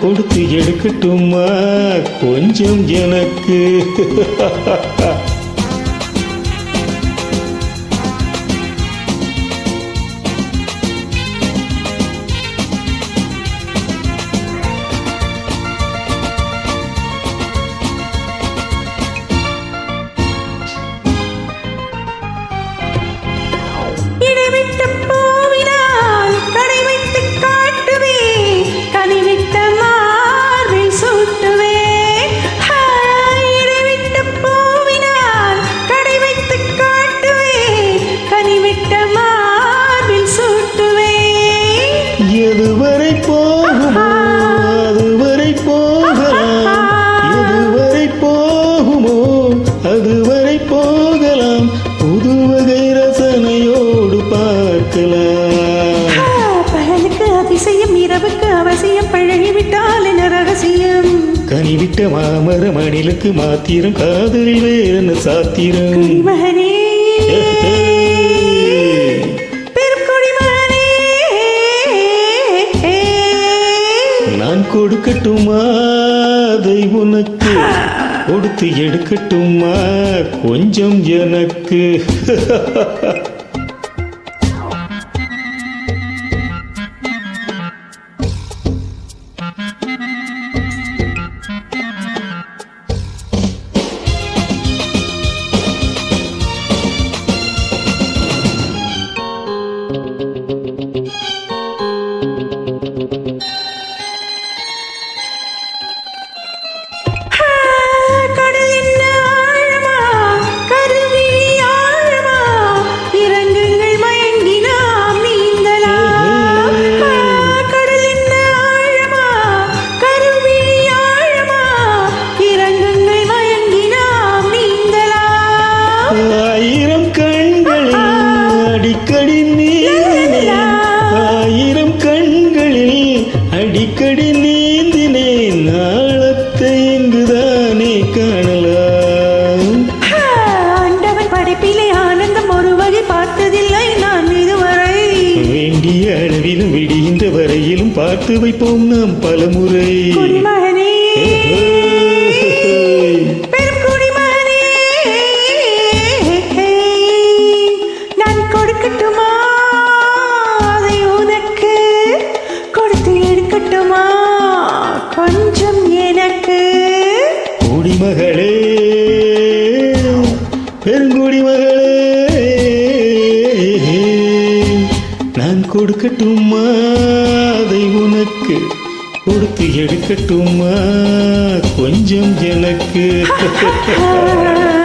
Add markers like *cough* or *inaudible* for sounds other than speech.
கொடுத்து எடுக்கட்டுமா? கொஞ்சம் எனக்கு. *laughs* அதுவரை போகலாம். புது வகை ரசனையோடு பார்க்கலாம். பகலுக்கு அதிசயம் இரவுக்கு அவசியம் பழகிவிட்டால் என்ன ரகசியம்? கனிவிட்ட மாமர மணிலுக்கு மாத்திரம் காதலில் வேறு சாத்திரம்? மகனே நான் கொடுக்கட்டுமா அதை உனக்கு? கொடுத்து எடுக்கட்டுமா கொஞ்சம் எனக்கு. *laughs* அடிக்கடி நீந்தினேன் ஆயிரம் கண்களில் அடிக்கடி நீந்தினேன் நாளத்தை இங்குதானே காணலாம். ஆண்டவன் படைப்பிலே ஆனந்தம் ஒரு வகை பார்த்ததில்லை நான் இதுவரை. வேண்டிய அளவிலும் விடுகின்ற வரையிலும் பார்த்து வைப்போம் நாம் பலமுறை. மகளே பெருங்குடி மகளே நான் கொடுக்கட்டுமா அதை உனக்கு கொடுத்து எடுக்கட்டுமா கொஞ்சம் எனக்கு. *laughs*